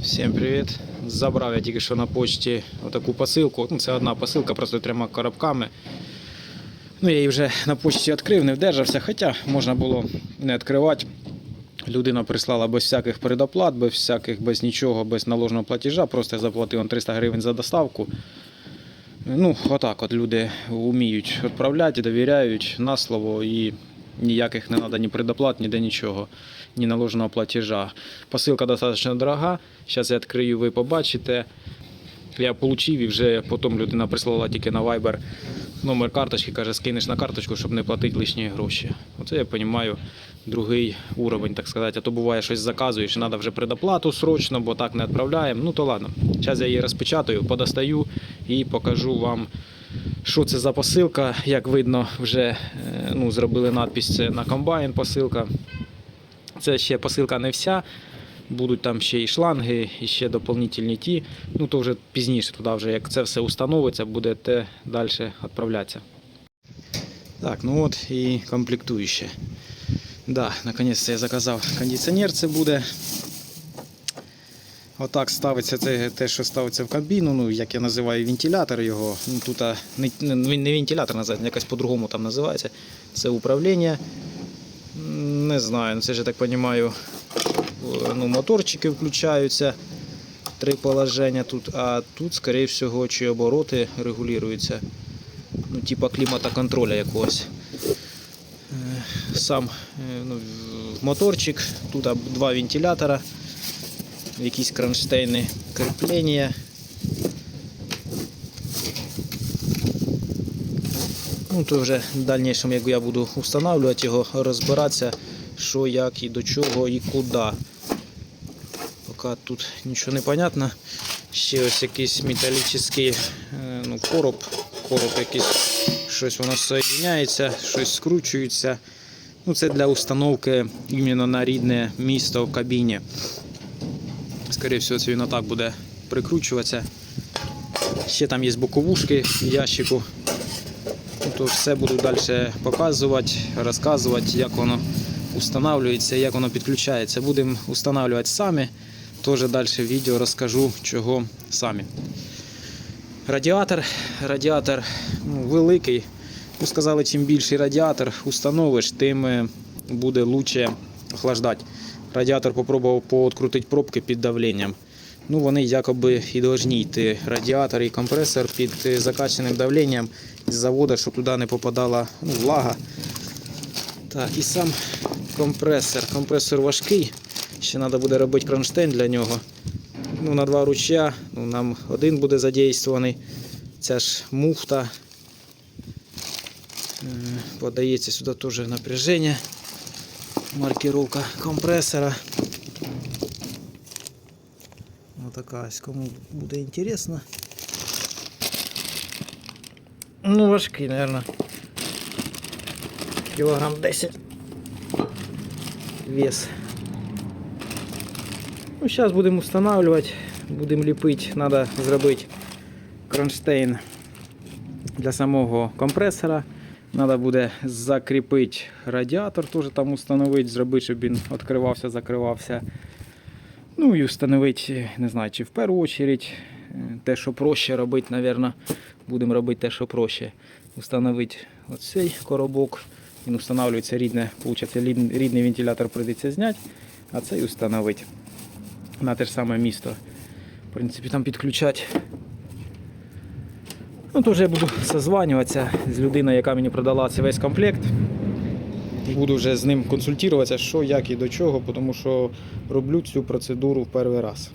Всім привіт! Забрав я тільки що на почті отаку посилку. Ну, це одна посилка, просто трьома коробками. Ну, я її вже на почті відкрив, не вдержався, хоча можна було не відкривати. Людина прислала без всяких передоплат, без всяких, без нічого, без наложеного платежа, просто заплатив 300 гривень за доставку. Ну, отак от люди вміють відправляти, довіряють на слово і ніяких не треба ні предоплат, ніде нічого, ні наложеного платежа. Посилка достатньо дорога. Зараз я відкрию, ви побачите. Я отримав і вже потім людина прислала тільки на Viber номер карточки, каже, скинеш на карточку, щоб не платити лишні гроші. Оце я розумію, другий уровень, так сказати. А то буває щось заказуєш, треба вже предоплату срочно, бо так не відправляємо. Ну то ладно. Зараз я її розпечатаю, подостаю і покажу вам. Що це за посилка? Як видно, вже е, ну, зробили надпись це на комбайн посилка. Це ще посилка не вся. Будуть там ще і шланги, і ще доповнительні ті. Ну то вже пізніше, туди вже як це все установиться, буде те далі відправлятися. Так, ну от і комплектуюче. Да, наконець я заказав кондиціонер, це буде. Отак ставиться це те, що ставиться в кабіну, ну як я називаю вентилятор його. Ну, тут не, не, не вентилятор називається, якось по-другому там називається. Це управління. Не знаю, ну це ж я так розумію, ну, моторчики включаються. Три положення тут, а тут, скоріше всього, чи обороти регулюються. Ну, типа кліматоконтроля якогось. Е, Сам е, ну, моторчик, тут два вентилятора якісь кронштейни кріплення. Ну, то вже в дальнішому, як я буду встановлювати його, розбиратися, що, як і до чого і куди. Поки тут нічого не понятно. Ще ось якийсь металічний е, ну, короб, короб якийсь, щось воно соєдняється, щось скручується. Ну, це для установки іменно на рідне місто в кабіні. Скоріше всього, це він отак буде прикручуватися. Ще там є боковушки в ящику. То все буду далі показувати, розказувати, як воно встановлюється, як воно підключається. Будемо встановлювати самі. Теж далі в відео розкажу, чого самі. Радіатор. Радіатор ну, великий. Ну, сказали, чим більший радіатор установиш, тим е, буде краще охлаждати. Радіатор попробував пооткрутити пробки під давленням. Ну, вони якоби і повинні йти. Радіатор і компресор під е, закачаним давленням з заводу, щоб туди не попадала ну, влага. Так, і сам компресор. Компресор важкий. Ще треба буде робити кронштейн для нього. Ну, на два ручя. Ну, нам один буде задействований. Ця ж муфта. Е, Подається сюди теж напряження. Маркировка компресора. Отака ось, кому буде інтересно. Ну, важкий, мабуть. Кілограм 10 вес. Ну, зараз будемо встановлювати, будемо ліпити, треба зробити кронштейн для самого компресора. Треба буде закріпити радіатор, теж там установити, зробити, щоб він відкривався, закривався. Ну і встановити, не знаю, чи в першу чергу те, що проще робити, мабуть, будемо робити те, що проще. Установити оцей коробок. Він встановлюється рідне, рідний вентилятор прийдеться зняти, а цей установити на те ж саме місто. В принципі, там підключати. Ну, то вже я буду созванюватися з людиною, яка мені продала цей весь комплект. Буду вже з ним консультуватися, що, як і до чого, тому що роблю цю процедуру в перший раз.